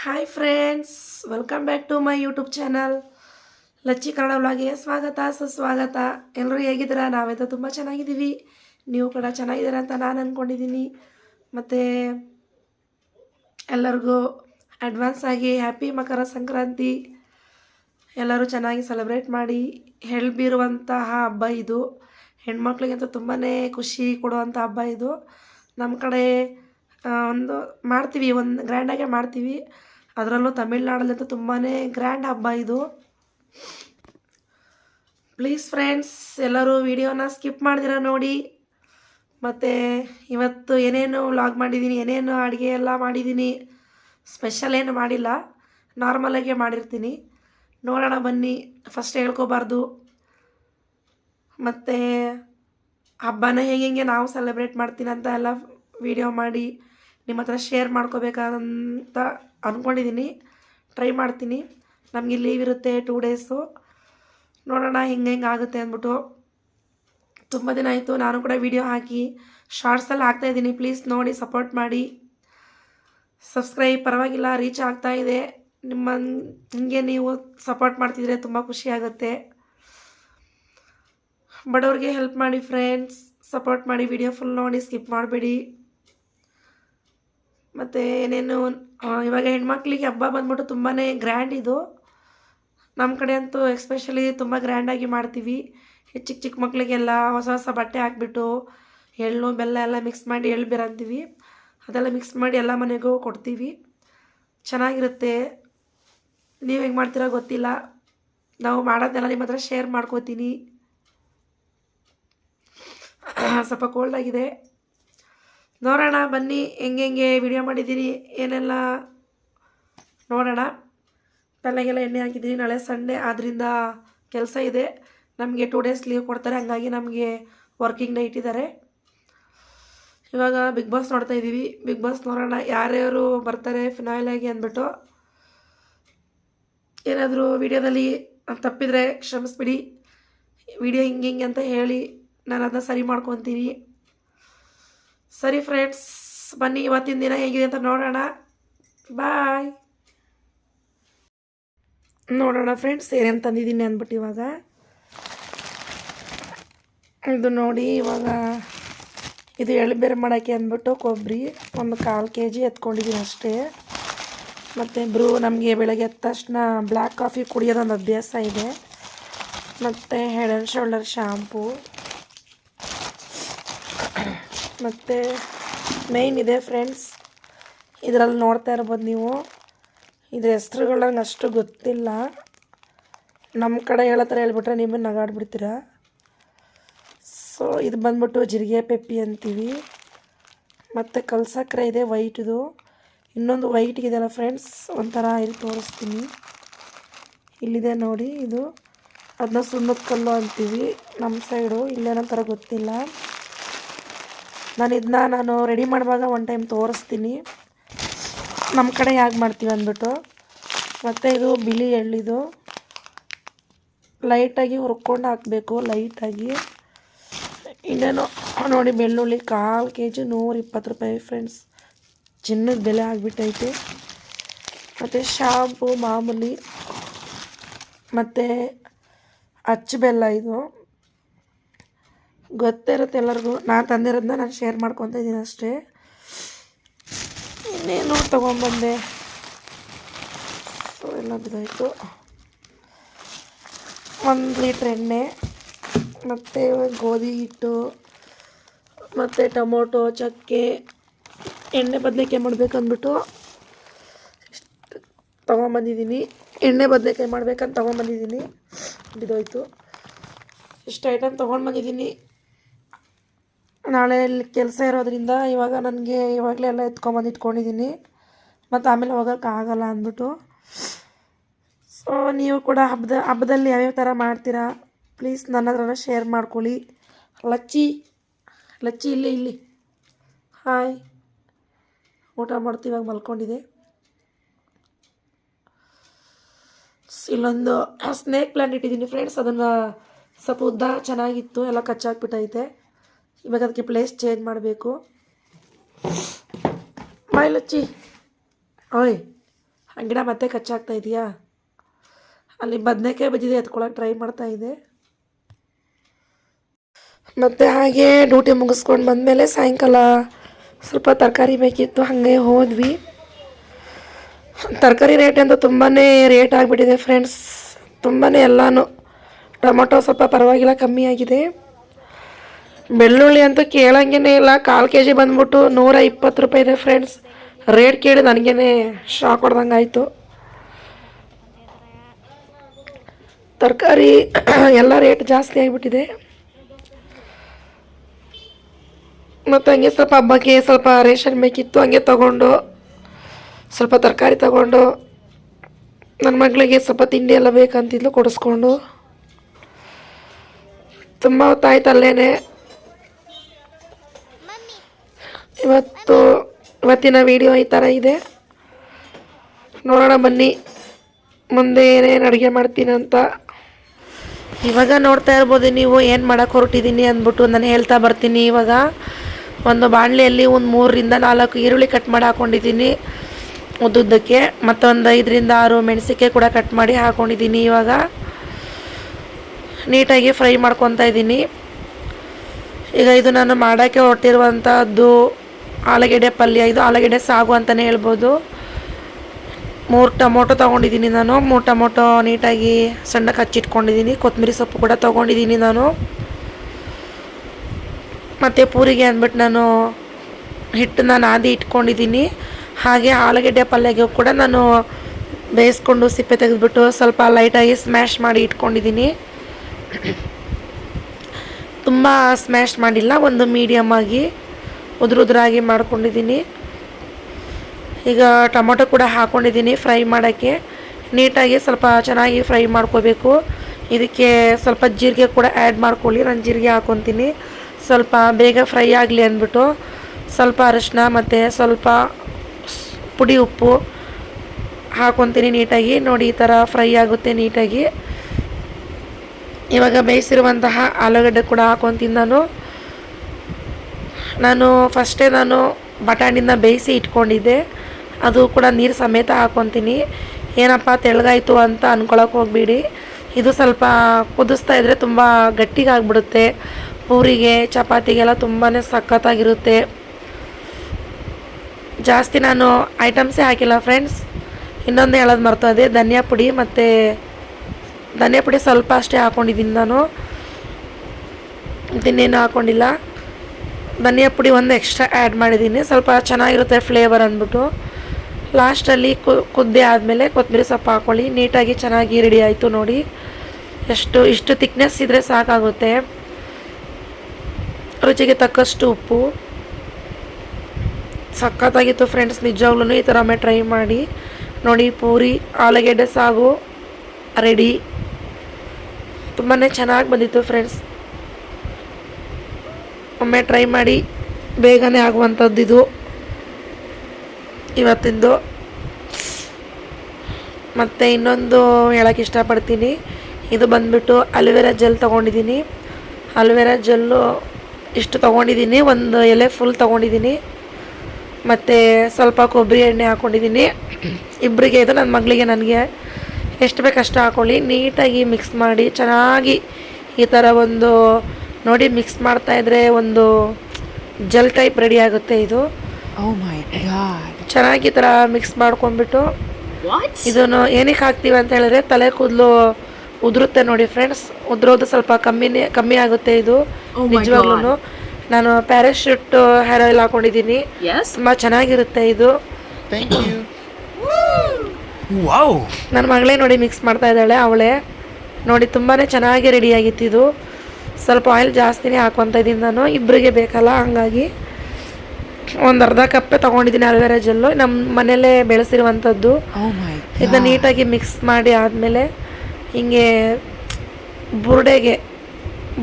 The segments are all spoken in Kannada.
Hi friends welcome back to my YouTube channel Lacchi Kannada ವ್ಲಾಗಿಗೆ ಸ್ವಾಗತ, ಸುಸ್ವಾಗತ. ಎಲ್ಲರೂ ಹೇಗಿದ್ದೀರಾ? ನಾವೆಂತ ತುಂಬ ಚೆನ್ನಾಗಿದ್ದೀವಿ. ನೀವು ಕೂಡ ಚೆನ್ನಾಗಿದ್ದೀರಾ ಅಂತ ನಾನು ಅಂದ್ಕೊಂಡಿದ್ದೀನಿ ಮತ್ತು ಎಲ್ಲರಿಗೂ ಅಡ್ವಾನ್ಸ್ ಆಗಿ ಹ್ಯಾಪಿ ಮಕರ ಸಂಕ್ರಾಂತಿ. ಎಲ್ಲರೂ ಚೆನ್ನಾಗಿ ಸೆಲೆಬ್ರೇಟ್ ಮಾಡಿ ಹೆಳ್ಬಿರುವಂತಹ ಹಬ್ಬ ಇದು. ಹೆಣ್ಮಕ್ಳಿಗಂತೂ ತುಂಬಾ ಖುಷಿ ಕೊಡುವಂಥ ಹಬ್ಬ ಇದು. ನಮ್ಮ ಕಡೆ ಒಂದು ಮಾಡ್ತೀವಿ, ಒಂದು ಗ್ರ್ಯಾಂಡಾಗೆ ಮಾಡ್ತೀವಿ. ಅದರಲ್ಲೂ ತಮಿಳ್ನಾಡಲ್ಲಂತೂ ತುಂಬಾ ಗ್ರ್ಯಾಂಡ್ ಹಬ್ಬ ಇದು. ಪ್ಲೀಸ್ ಫ್ರೆಂಡ್ಸ್ ಎಲ್ಲರೂ ವಿಡಿಯೋನ ಸ್ಕಿಪ್ ಮಾಡಿದಿರ ನೋಡಿ. ಮತ್ತು ಇವತ್ತು ಏನೇನು ವ್ಲಾಗ್ ಮಾಡಿದ್ದೀನಿ ಏನೇನು ಅಡುಗೆ ಎಲ್ಲ ಮಾಡಿದ್ದೀನಿ ಸ್ಪೆಷಲ್ ಏನು ಮಾಡಿಲ್ಲ. ನಾರ್ಮಲಾಗೆ ಮಾಡಿರ್ತೀನಿ. ನೋಡೋಣ ಬನ್ನಿ ಫಸ್ಟ್ ಹೇಳ್ಕೋಬಾರ್ದು. ಮತ್ತು ಹಬ್ಬನ ಹೇಗೆ ಹೇಗೆ ನಾವು ಸೆಲೆಬ್ರೇಟ್ ಮಾಡ್ತೀನಿ ಅಂತ ಎಲ್ಲ ವಿಡಿಯೋ ಮಾಡಿ. ನಿಮ್ಮ ಹತ್ರ ಶೇರ್ ಮಾಡ್ಕೋಬೇಕಂತ ಅಂದ್ಕೊಂಡಿದ್ದೀನಿ ಟ್ರೈ ಮಾಡ್ತೀನಿ. ನಮಗೆ ಲೀವ್ ಇರುತ್ತೆ ಟೂ ಡೇಸು ನೋಡೋಣ ಹಿಂಗೆ ಹೆಂಗೆ ಆಗುತ್ತೆ ಅಂದ್ಬಿಟ್ಟು. ತುಂಬ ದಿನ ಆಯಿತು, ನಾನು ಕೂಡ ವೀಡಿಯೋ ಹಾಕಿ ಶಾರ್ಟ್ಸಲ್ಲಿ ಹಾಕ್ತಾಯಿದ್ದೀನಿ ಪ್ಲೀಸ್ ನೋಡಿ ಸಪೋರ್ಟ್ ಮಾಡಿ. ಸಬ್ಸ್ಕ್ರೈಬ್ ಪರವಾಗಿಲ್ಲ ರೀಚ್ ಆಗ್ತಾ ಇದೆ. ನಿಮ್ಮ ಹಿಂಗೆ ನೀವು ಸಪೋರ್ಟ್ ಮಾಡ್ತಿದ್ರೆ ತುಂಬ ಖುಷಿ ಆಗುತ್ತೆ. ಬಡವ್ರಿಗೆ ಹೆಲ್ಪ್ ಮಾಡಿ ಫ್ರೆಂಡ್ಸ್ ಸಪೋರ್ಟ್ ಮಾಡಿ ವಿಡಿಯೋ ಫುಲ್ ನೋಡಿ ಸ್ಕಿಪ್ ಮಾಡಬೇಡಿ. ಮತ್ತು ಏನೇನು ಇವಾಗ ಹೆಣ್ಮಕ್ಳಿಗೆ ಹಬ್ಬ ಬಂದ್ಬಿಟ್ಟು ತುಂಬಾ ಗ್ರ್ಯಾಂಡ್ ಇದು. ನಮ್ಮ ಕಡೆ ಅಂತೂ ಎಕ್ಸ್ಪೆಷಲಿ ತುಂಬ ಗ್ರ್ಯಾಂಡಾಗಿ ಮಾಡ್ತೀವಿ. ಚಿಕ್ಕ ಚಿಕ್ಕ ಮಕ್ಕಳಿಗೆಲ್ಲ ಹೊಸ ಹೊಸ ಬಟ್ಟೆ ಹಾಕ್ಬಿಟ್ಟು ಎಳ್ಳು, ಬೆಲ್ಲ ಎಲ್ಲ ಮಿಕ್ಸ್ ಮಾಡಿ ಎಳ್ಳು ಬೇರೆ ಅಂತೀವಿ ಅದೆಲ್ಲ ಮಿಕ್ಸ್ ಮಾಡಿ ಎಲ್ಲ ಮನೆಗೂ ಕೊಡ್ತೀವಿ. ಚೆನ್ನಾಗಿರುತ್ತೆ. ನೀವು ಹೆಂಗೆ ಮಾಡ್ತೀರೋ ಗೊತ್ತಿಲ್ಲ. ನಾವು ಮಾಡೋದೆಲ್ಲ ನಿಮ್ಮ ಹತ್ರ ಶೇರ್ ಮಾಡ್ಕೋತೀನಿ. ಸ್ವಲ್ಪ ಕೋಲ್ಡ್ ಆಗಿದೆ. ನೋಡೋಣ, ಬನ್ನಿ. ಹೆಂಗೆ ವಿಡಿಯೋ ಮಾಡಿದ್ದೀರಿ, ಏನೆಲ್ಲ ನೋಡೋಣ. ತಲೆಗೆಲ್ಲ ಎಣ್ಣೆ ಹಾಕಿದ್ದೀನಿ. ನಾಳೆ ಸಂಡೇ ಆದ್ದರಿಂದ ಕೆಲಸ ಇದೆ. ನಮಗೆ ಟೂ ಡೇಸ್ ಲೀವ್ ಕೊಡ್ತಾರೆ. ಹಂಗಾಗಿ ನಮಗೆ ವರ್ಕಿಂಗ್ ಡೇ ಇಟ್ಟಿದ್ದಾರೆ ಇವಾಗ ಬಿಗ್ ಬಾಸ್ ನೋಡ್ತಾ ಇದ್ದೀವಿ. ಬಿಗ್ ಬಾಸ್ ನೋಡೋಣ. ಯಾರ್ಯಾರು ಬರ್ತಾರೆ ಫಿನಾಯ್ಲಾಗಿ ಅಂದ್ಬಿಟ್ಟು. ಏನಾದರೂ ವಿಡಿಯೋದಲ್ಲಿ ತಪ್ಪಿದರೆ ಕ್ಷಮಿಸ್ಬಿಡಿ. ವಿಡಿಯೋ ಹಿಂಗೆ ಹಿಂಗೆ ಅಂತ ಹೇಳಿ ನಾನು ಅದನ್ನ ಸರಿ ಮಾಡ್ಕೊತೀನಿ. ಸರಿ ಫ್ರೆಂಡ್ಸ್ ಬನ್ನಿ ಇವತ್ತಿನ ದಿನ ಹೇಗಿದೆ ಅಂತ ನೋಡೋಣ. ಬಾಯ್ ನೋಡೋಣ ಫ್ರೆಂಡ್ಸ್ ಏನೇನು ತಂದಿದ್ದೀನಿ ಅಂದ್ಬಿಟ್ಟು ಇವಾಗ. ಇದು ನೋಡಿ ಇವಾಗ ಇದು ಎಳ್ಬೇರೆ ಮಾಡೋಕ್ಕೆ ಅಂದ್ಬಿಟ್ಟು ಕೊಬ್ಬರಿ ಒಂದು ಕಾಲು ಕೆ ಜಿ ಎತ್ಕೊಂಡಿದ್ದೀನಿ ಅಷ್ಟೇ. ಮತ್ತು ಬ್ರೂ ನಮಗೆ ಬೆಳಗ್ಗೆ ಎದ್ದ ತಕ್ಷಣ ಬ್ಲ್ಯಾಕ್ ಕಾಫಿ ಕುಡಿಯೋದೊಂದು ಅಭ್ಯಾಸ ಇದೆ. ಮತ್ತು ಹೆಡ್ ಆ್ಯಂಡ್ ಶೋಲ್ಡರ್ ಶಾಂಪೂ ಮತ್ತು ಮೇಯ್ನ್ ಇದೆ ಫ್ರೆಂಡ್ಸ್ ಇದರಲ್ಲಿ ನೋಡ್ತಾ ಇರ್ಬೋದು ನೀವು. ಇದ್ರ ಹೆಸ್ರುಗಳನ್ನ ಅಷ್ಟು ಗೊತ್ತಿಲ್ಲ. ನಮ್ಮ ಕಡೆ ಹೇಳೋ ಥರ ಹೇಳ್ಬಿಟ್ರೆ ನೀವು ನಗಾಡ್ಬಿಡ್ತೀರ? ಸೊ ಇದು ಬಂದ್ಬಿಟ್ಟು ಜಿರಿಗೆ ಪೆಪ್ಪಿ ಅಂತೀವಿ. ಮತ್ತು ಕಲ್ಸಕ್ರೆ ಇದೆ ವೈಟ್ದು ಇನ್ನೊಂದು ವೈಟ್ ಅಲ್ಲ ಫ್ರೆಂಡ್ಸ್ ಒಂಥರ ಇಲ್ಲಿ ತೋರಿಸ್ತೀನಿ. ಇಲ್ಲಿದೆ ನೋಡಿ ಇದು. ಅದನ್ನ ಸುಣ್ಣದ ಕಲ್ಲು ಅಂತೀವಿ. ನಮ್ಮ ಸೈಡು ಇಲ್ಲೇನೋ ಥರ ಗೊತ್ತಿಲ್ಲ. ನಾನು ಇದನ್ನ ನಾನು ರೆಡಿ ಮಾಡುವಾಗ ಒನ್ ಟೈಮ್ ತೋರಿಸ್ತೀನಿ. ನಮ್ಮ ಕಡೆ ಹೇಗೆ ಮಾಡ್ತೀವಿ ಅಂದ್ಬಿಟ್ಟು. ಮತ್ತು ಇದು ಬಿಳಿ ಎಳ್ಳಿದು. ಲೈಟಾಗಿ ಹುರ್ಕೊಂಡು ಹಾಕಬೇಕು ಲೈಟಾಗಿ ಇನ್ನೇನು ನೋಡಿ ಬೆಳ್ಳುಳ್ಳಿ ಕಾಲು ಕೆ ಜಿ ನೂರಿಪ್ಪತ್ತು ರೂಪಾಯಿ ಫ್ರೆಂಡ್ಸ್ ಚಿನ್ನದ ಬೆಲೆ ಆಗಿಬಿಟ್ಟೈತೆ. ಮತ್ತು ಶಾಂಪು ಮಾಮೂಲಿ. ಮತ್ತು ಅಚ್ಚು ಬೆಲ್ಲ ಇದು. ಗೊತ್ತೇ ಇರುತ್ತೆ ಎಲ್ಲರಿಗೂ. ನಾನು ತಂದಿರೋದನ್ನ ನಾನು ಶೇರ್ ಮಾಡ್ಕೊತ ಇದ್ದೀನಿ ಅಷ್ಟೇ. ಇನ್ನೇನು ತೊಗೊಂಬಂದೆ ಸೊ ಎಲ್ಲ ಬಿದ್ದಾಯಿತು ಒಂದು ಲೀಟ್ರ್ ಎಣ್ಣೆ, ಮತ್ತು ಗೋಧಿ ಹಿಟ್ಟು, ಮತ್ತು ಟೊಮೊಟೊ, ಚಕ್ಕೆ, ಎಣ್ಣೆ ಬದನೆಕಾಯಿ ಮಾಡಬೇಕಂದ್ಬಿಟ್ಟು ಇಷ್ಟು ತೊಗೊಂಬಂದಿದ್ದೀನಿ ಎಣ್ಣೆ ಬದನೆಕಾಯಿ ಮಾಡ್ಬೇಕಂತ ತೊಗೊಂಬಂದಿದ್ದೀನಿ ಬಿದ್ದೋಯ್ತು. ಇಷ್ಟು ಐಟಮ್ ತೊಗೊಂಡು ಬಂದಿದ್ದೀನಿ ನಾಳೆ ಇಲ್ಲಿ ಕೆಲಸ ಇರೋದ್ರಿಂದ ಇವಾಗ ನನಗೆ ಇವಾಗಲೇ ಎಲ್ಲ ಎತ್ಕೊಂಬಂದು ಇಟ್ಕೊಂಡಿದ್ದೀನಿ ಮತ್ತು ಆಮೇಲೆ ಹೋಗೋಕ್ಕಾಗಲ್ಲ ಅಂದ್ಬಿಟ್ಟು. ಸೊ ನೀವು ಕೂಡ ಹಬ್ಬದ, ಹಬ್ಬದಲ್ಲಿ ಯಾವ್ಯಾವ ಥರ ಮಾಡ್ತೀರಾ? ಪ್ಲೀಸ್ ನನ್ನ ಹತ್ರನ ಶೇರ್ ಮಾಡ್ಕೊಳ್ಳಿ. ಲಚ್ಚಿ ಲಚ್ಚಿ ಇಲ್ಲಿ ಇಲ್ಲಿ. ಹಾಯ್ ಊಟ ಮಾಡ್ತೀವಿ, ಇವಾಗ ಮಲ್ಕೊಂಡಿದೆ. ಇಲ್ಲೊಂದು ಸ್ನೇಕ್ ಪ್ಲ್ಯಾಂಟ್ ಇಟ್ಟಿದ್ದೀನಿ ಫ್ರೆಂಡ್ಸ್ ಅದನ್ನು ಸ್ವಲ್ಪ ಉದ್ದ ಚೆನ್ನಾಗಿತ್ತು, ಎಲ್ಲ ಕಚ್ಚಾಕ್ಬಿಟ್ಟೈತೆ ಇವಾಗ ಅದಕ್ಕೆ ಪ್ಲೇಸ್ ಚೇಂಜ್ ಮಾಡಬೇಕು. ಬಾಯ್ ಲಚ್ಚಿ ಓಯ್ ಗಿಡ ಮತ್ತೆ ಕಚ್ಚಾಗ್ತಾ ಇದೆಯಾ? ಅಲ್ಲಿ ಬದನೆಕಾಯಿ ಬಜ್ಜಿದೆ ಎತ್ಕೊಳಕ್ಕೆ ಟ್ರೈ ಮಾಡ್ತಾ ಇದೆ. ಮತ್ತು ಹಾಗೆ ಡ್ಯೂಟಿ ಮುಗಿಸ್ಕೊಂಡು ಬಂದಮೇಲೆ ಸಾಯಂಕಾಲ ಸ್ವಲ್ಪ ತರಕಾರಿ ಬೇಕಿತ್ತು, ಹಾಗೆ ಹೋದ್ವಿ. ತರಕಾರಿ ರೇಟ್ ಅಂತ ತುಂಬಾ ರೇಟ್ ಆಗಿಬಿಟ್ಟಿದೆ ಫ್ರೆಂಡ್ಸ್ ತುಂಬಾ ಎಲ್ಲನೂ. ಟೊಮೊಟೊ ಸ್ವಲ್ಪ ಪರವಾಗಿಲ್ಲ, ಕಮ್ಮಿ ಆಗಿದೆ. ಬೆಳ್ಳುಳ್ಳಿ ಅಂತೂ ಕೇಳಂಗೇನೇ ಇಲ್ಲ. ಕಾಲು ಕೆ ಜಿ ಬಂದ್ಬಿಟ್ಟು ನೂರ ಇಪ್ಪತ್ತು ರೂಪಾಯಿ ಇದೆ ಫ್ರೆಂಡ್ಸ್ ರೇಟ್ ಕೇಳಿ ನನಗೇ ಶಾಕ್ ಹೊಡ್ದಂಗೆ ಆಯಿತು. ತರಕಾರಿ ಎಲ್ಲ ರೇಟ್ ಜಾಸ್ತಿ ಆಗಿಬಿಟ್ಟಿದೆ. ಮತ್ತು ಹಂಗೆ ಸ್ವಲ್ಪ ಹಬ್ಬಕ್ಕೆ ಸ್ವಲ್ಪ ರೇಷನ್ ಬೇಕಿತ್ತು, ಹಂಗೆ ತಗೊಂಡು, ಸ್ವಲ್ಪ ತರಕಾರಿ ತಗೊಂಡು ನನ್ನ ಮಗಳಿಗೆ ಸ್ವಲ್ಪ ತಿಂಡಿ ಎಲ್ಲ ಬೇಕಂತಿದ್ಲು ಕೊಡಿಸ್ಕೊಂಡು. ತುಂಬ ಹೊತ್ತಾಯ್ತು ಅಲ್ಲೇನೆ. ಇವತ್ತು ಇವತ್ತಿನ ವಿಡಿಯೋ ಈ ಥರ ಇದೆ. ನೋಡೋಣ ಬನ್ನಿ. ಮುಂದೆ ಏನೇನು ಅಡುಗೆ ಮಾಡ್ತೀನಿ ಅಂತ. ಇವಾಗ ನೋಡ್ತಾ ಇರ್ಬೋದು ನೀವು ಏನು ಮಾಡೋಕ್ಕೆ ಹೊರಟಿದ್ದೀನಿ ಅಂದ್ಬಿಟ್ಟು ನಾನು ಹೇಳ್ತಾ ಬರ್ತೀನಿ ಇವಾಗ. ಒಂದು ಬಾಣಲೆಯಲ್ಲಿ ಒಂದು ಮೂರರಿಂದ ನಾಲ್ಕು ಈರುಳ್ಳಿ ಕಟ್ ಮಾಡಿ ಹಾಕ್ಕೊಂಡಿದ್ದೀನಿ ಉದ್ದುದ್ದಕ್ಕೆ ಮತ್ತೊಂದು ಐದರಿಂದ ಆರು ಮೆಣಸಿಕೆ ಕೂಡ ಕಟ್ ಮಾಡಿ ಹಾಕ್ಕೊಂಡಿದ್ದೀನಿ ಇವಾಗ. ನೀಟಾಗಿ ಫ್ರೈ ಮಾಡ್ಕೊತಾ ಇದ್ದೀನಿ ಈಗ ಇದು ನಾನು ಮಾಡೋಕ್ಕೆ ಹೊರಟಿರುವಂಥದ್ದು ಆಲೂಗೆಡ್ಡೆ ಪಲ್ಯ, ಇದು ಆಲೂಗೆಡ್ಡೆ ಸಾಗು ಅಂತಲೇ ಹೇಳ್ಬೋದು. ಮೂರು ಟೊಮೊಟೊ ತೊಗೊಂಡಿದ್ದೀನಿ ನಾನು. ಮೂರು ಟೊಮೊಟೊ ನೀಟಾಗಿ ಸಣ್ಣಕ್ಕೆ ಹಚ್ಚಿಟ್ಕೊಂಡಿದ್ದೀನಿ. ಕೊತ್ತಂಬರಿ ಸೊಪ್ಪು ಕೂಡ ತೊಗೊಂಡಿದ್ದೀನಿ ನಾನು. ಮತ್ತು ಪೂರಿಗೆ ಅಂದ್ಬಿಟ್ಟು ನಾನು ಹಿಟ್ಟನ್ನ ನಾದಿ ಇಟ್ಕೊಂಡಿದ್ದೀನಿ. ಹಾಗೆ ಆಲೂಗೆಡ್ಡೆ ಪಲ್ಯಗೆ ಕೂಡ ನಾನು ಬೇಯಿಸ್ಕೊಂಡು ಸಿಪ್ಪೆ ತೆಗೆದುಬಿಟ್ಟು ಸ್ವಲ್ಪ ಲೈಟಾಗಿ ಸ್ಮ್ಯಾಶ್ ಮಾಡಿ ಇಟ್ಕೊಂಡಿದ್ದೀನಿ. ತುಂಬ ಸ್ಮ್ಯಾಶ್ ಮಾಡಿಲ್ಲ, ಒಂದು ಮೀಡಿಯಮ್ ಆಗಿ. ಉದುರು ಉದುರಾಗಿ ಮಾಡ್ಕೊಂಡಿದ್ದೀನಿ. ಈಗ ಟೊಮೊಟೊ ಕೂಡ ಹಾಕ್ಕೊಂಡಿದ್ದೀನಿ ಫ್ರೈ ಮಾಡೋಕ್ಕೆ. ನೀಟಾಗಿ ಸ್ವಲ್ಪ ಚೆನ್ನಾಗಿ ಫ್ರೈ ಮಾಡ್ಕೋಬೇಕು. ಇದಕ್ಕೆ ಸ್ವಲ್ಪ ಜೀರಿಗೆ ಕೂಡ ಆ್ಯಡ್ ಮಾಡ್ಕೊಳ್ಳಿ. ನಾನು ಜೀರಿಗೆ ಹಾಕ್ಕೊತೀನಿ ಸ್ವಲ್ಪ ಬೇಗ ಫ್ರೈ ಆಗಲಿ ಅಂದ್ಬಿಟ್ಟು ಸ್ವಲ್ಪ ಅರಿಶಿನ ಮತ್ತು ಸ್ವಲ್ಪ ಪುಡಿ ಉಪ್ಪು ಹಾಕೊತೀನಿ ನೀಟಾಗಿ. ನೋಡಿ ಈ ಥರ ಫ್ರೈ ಆಗುತ್ತೆ ನೀಟಾಗಿ. ಇವಾಗ ಬೇಯಿಸಿರುವಂತಹ ಆಲೂಗಡ್ಡೆ ಕೂಡ ಹಾಕ್ಕೊತೀನಿ ನಾನು. ನಾನು ಫಸ್ಟೇ ನಾನು ಬಟಾಣಿನ ಬೇಯಿಸಿ ಇಟ್ಕೊಂಡಿದ್ದೆ. ಅದು ಕೂಡ ನೀರು ಸಮೇತ ಹಾಕ್ಕೊತೀನಿ ಏನಪ್ಪ ತೆಳ್ಳಗಾಯಿತು ಅಂತ ಅಂದ್ಕೊಳಕ್ಕೆ ಹೋಗಬೇಡಿ. ಇದು ಸ್ವಲ್ಪ ಕುದಿಸ್ತಾ ಇದ್ದರೆ ತುಂಬ ಗಟ್ಟಿಗಾಗ್ಬಿಡುತ್ತೆ. ಪೂರಿಗೆ, ಚಪಾತಿಗೆಲ್ಲ ತುಂಬಾ ಸಖತ್ತಾಗಿರುತ್ತೆ. ಜಾಸ್ತಿ ನಾನು ಐಟಮ್ಸೇ ಹಾಕಿಲ್ಲ ಫ್ರೆಂಡ್ಸ್ ಇನ್ನೊಂದು ಹೇಳೋದು ಮರ್ತೋದೆ ಧನಿಯಾ ಪುಡಿ ಮತ್ತು ಧನಿಯಾ ಪುಡಿ ಸ್ವಲ್ಪ ಅಷ್ಟೇ ಹಾಕ್ಕೊಂಡಿದ್ದೀನಿ ನಾನು. ಇನ್ನೇನು ಹಾಕ್ಕೊಂಡಿಲ್ಲ ಧನಿಯಾ ಪುಡಿ ಒಂದು ಎಕ್ಸ್ಟ್ರಾ ಆ್ಯಡ್ ಮಾಡಿದ್ದೀನಿ ಸ್ವಲ್ಪ ಚೆನ್ನಾಗಿರುತ್ತೆ ಫ್ಲೇವರ್ ಅಂದ್ಬಿಟ್ಟು. ಲಾಸ್ಟಲ್ಲಿ ಕುದ್ದೆ ಆದಮೇಲೆ ಕೊತ್ತಂಬರಿ ಸೊಪ್ಪು ಹಾಕ್ಕೊಳ್ಳಿ ನೀಟಾಗಿ ಚೆನ್ನಾಗಿ ರೆಡಿ ಆಯಿತು ನೋಡಿ. ಎಷ್ಟು, ಇಷ್ಟು ತಿಕ್ನೆಸ್ ಇದ್ದರೆ ಸಾಕಾಗುತ್ತೆ. ರುಚಿಗೆ ತಕ್ಕಷ್ಟು ಉಪ್ಪು. ಸಖತ್ತಾಗಿತ್ತು ಫ್ರೆಂಡ್ಸ್ ನಿಜವಾಗ್ಲೂ ಈ ಥರ ಒಮ್ಮೆ ಟ್ರೈ ಮಾಡಿ. ನೋಡಿ, ಪೂರಿ, ಆಲೂಗೆಡ್ಡೆ ಸಾಗು ರೆಡಿ ತುಂಬಾ ಚೆನ್ನಾಗಿ ಬಂದಿತ್ತು ಫ್ರೆಂಡ್ಸ್ ಒಮ್ಮೆ ಟ್ರೈ ಮಾಡಿ ಬೇಗನೆ ಆಗುವಂಥದ್ದು ಇದು. ಇವತ್ತಿಂದು. ಮತ್ತು ಇನ್ನೊಂದು ಹೇಳೋಕ್ಕೆ ಇಷ್ಟಪಡ್ತೀನಿ. ಇದು ಬಂದ್ಬಿಟ್ಟು ಅಲೋವೆರಾ ಜೆಲ್ ತೊಗೊಂಡಿದ್ದೀನಿ. ಅಲೋವೆರಾ ಜೆಲ್ಲು ಇಷ್ಟು ತೊಗೊಂಡಿದ್ದೀನಿ. ಒಂದು ಎಲೆ ಫುಲ್ ತೊಗೊಂಡಿದ್ದೀನಿ. ಮತ್ತು ಸ್ವಲ್ಪ ಕೊಬ್ಬರಿ ಎಣ್ಣೆ ಹಾಕ್ಕೊಂಡಿದ್ದೀನಿ ಇಬ್ಬರಿಗೆ ಇದು ನನ್ನ ಮಗಳಿಗೆ ನನಗೆ ಎಷ್ಟು ಬೇಕಷ್ಟು ಹಾಕ್ಕೊಳ್ಳಿ ನೀಟಾಗಿ ಮಿಕ್ಸ್ ಮಾಡಿ ಚೆನ್ನಾಗಿ ಈ ಥರ ಒಂದು ನೋಡಿ ಮಿಕ್ಸ್ ಮಾಡ್ತಾ ಇದ್ರೆ ಒಂದು ಜೆಲ್ ಟೈಪ್ ರೆಡಿ ಆಗುತ್ತೆ ಇದು. Oh my god. ಚೆನ್ನಾಗಿ ಈ ಥರ ಮಿಕ್ಸ್ ಮಾಡ್ಕೊಂಡ್ಬಿಟ್ಟು What? ಇದನ್ನು ಏನಕ್ಕೆ ಹಾಕ್ತೀವಿ ಅಂತ ಹೇಳಿದ್ರೆ ತಲೆ ಕೂದಲು ಉದುರುತ್ತೆ ನೋಡಿ ಫ್ರೆಂಡ್ಸ್ ಉದುರೋದು ಸ್ವಲ್ಪ ಕಮ್ಮಿನೇ ಕಮ್ಮಿ ಆಗುತ್ತೆ ಇದು. Oh ನಿಜವಾಗ್ಲೂ ನಾನು ಪ್ಯಾರಾಶೂಟ್ ಹೇರ್ ಆಯಿಲ್ ಹಾಕೊಂಡಿದ್ದೀನಿ? ತುಂಬ ಚೆನ್ನಾಗಿರುತ್ತೆ ಇದು. ನನ್ನ ಮಗಳೇ ನೋಡಿ ಮಿಕ್ಸ್ ಮಾಡ್ತಾ ಇದ್ದಾಳೆ ಅವಳೇ. ನೋಡಿ ತುಂಬಾ ಚೆನ್ನಾಗಿ ರೆಡಿ ಆಗಿತ್ತು ಇದು. ಸ್ವಲ್ಪ ಆಯಿಲ್ ಜಾಸ್ತಿನೇ ಹಾಕೊತ ಇದ್ದೀನಿ ನಾನು. ಇಬ್ಬರಿಗೆ ಬೇಕಲ್ಲ ಹಂಗಾಗಿ ಒಂದು ಅರ್ಧ ಕಪ್ಪೆ ತೊಗೊಂಡಿದ್ದೀನಿ ಅಲೋವೆರಾ ಜೆಲ್ಲು. ನಮ್ಮ ಮನೆಯಲ್ಲೇ ಬೆಳೆಸಿರುವಂಥದ್ದು. Oh ಇದನ್ನ ನೀಟಾಗಿ ಮಿಕ್ಸ್ ಮಾಡಿ ಆದಮೇಲೆ ಹಿಂಗೆ ಬುರುಡೆಗೆ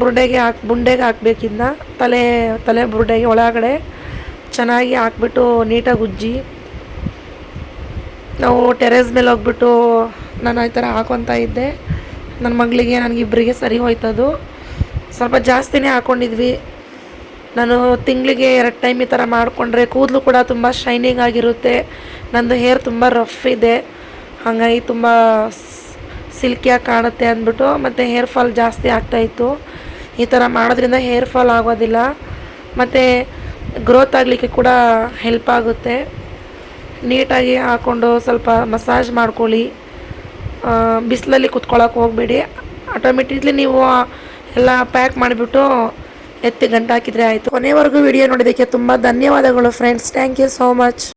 ಬುರುಡೆಗೆ ಹಾಕಿ ಬುಂಡೆಗೆ ಹಾಕ್ಬೇಕಿದ್ನ ತಲೆ ತಲೆ ಬುರುಡೆಗೆ ಒಳಗಡೆ ಚೆನ್ನಾಗಿ ಹಾಕ್ಬಿಟ್ಟು ನೀಟಾಗಿ ಉಜ್ಜಿ. ನಾವು ಟೆರೇಸ್ ಮೇಲೆ ಹೋಗ್ಬಿಟ್ಟು ನಾನು ಈ ಥರ ಹಾಕೊತಾ ಇದ್ದೆ. ನನ್ನ ಮಗಳಿಗೆ ನನಗಿಬ್ಬರಿಗೆ ಸರಿ ಹೋಯ್ತದು. ಸ್ವಲ್ಪ ಜಾಸ್ತಿನೇ ಹಾಕ್ಕೊಂಡಿದ್ವಿ ನಾನು ತಿಂಗಳಿಗೆ ಎರಡು ಟೈಮ್ ಈ ಥರ ಮಾಡಿಕೊಂಡ್ರೆ ಕೂದಲು ಕೂಡ ತುಂಬ ಶೈನಿಂಗ್ ಆಗಿರುತ್ತೆ. ನಂದು ಹೇರ್ ತುಂಬ ರಫ್ ಇದೆ. ಹಾಗಾಗಿ ತುಂಬ ಸಿಲ್ಕಿಯಾಗಿ ಕಾಣುತ್ತೆ ಅಂದ್ಬಿಟ್ಟು ಮತ್ತು ಹೇರ್ ಫಾಲ್ ಜಾಸ್ತಿ ಆಗ್ತಾಯಿತ್ತು ಈ ಥರ ಮಾಡೋದ್ರಿಂದ ಹೇರ್ ಫಾಲ್ ಆಗೋದಿಲ್ಲ. ಮತ್ತು ಗ್ರೋತ್ ಆಗಲಿಕ್ಕೆ ಕೂಡ ಹೆಲ್ಪ್ ಆಗುತ್ತೆ. ನೀಟಾಗಿ ಹಾಕ್ಕೊಂಡು ಸ್ವಲ್ಪ ಮಸಾಜ್ ಮಾಡ್ಕೊಳ್ಳಿ. ಬಿಸಿಲಲ್ಲಿ ಕುತ್ಕೊಳ್ಳೋಕೆ ಹೋಗಬೇಡಿ. ಆಟೋಮೆಟಿಕ್ಲಿ ನೀವು ಎಲ್ಲ ಪ್ಯಾಕ್ ಮಾಡಿಬಿಟ್ಟು ಎತ್ತಿ ಗಂಟು ಹಾಕಿದರೆ ಆಯಿತು. ಕೊನೆವರೆಗೂ ವಿಡಿಯೋ ನೋಡಿದ್ದಕ್ಕೆ ತುಂಬ ಧನ್ಯವಾದಗಳು friends thank you so much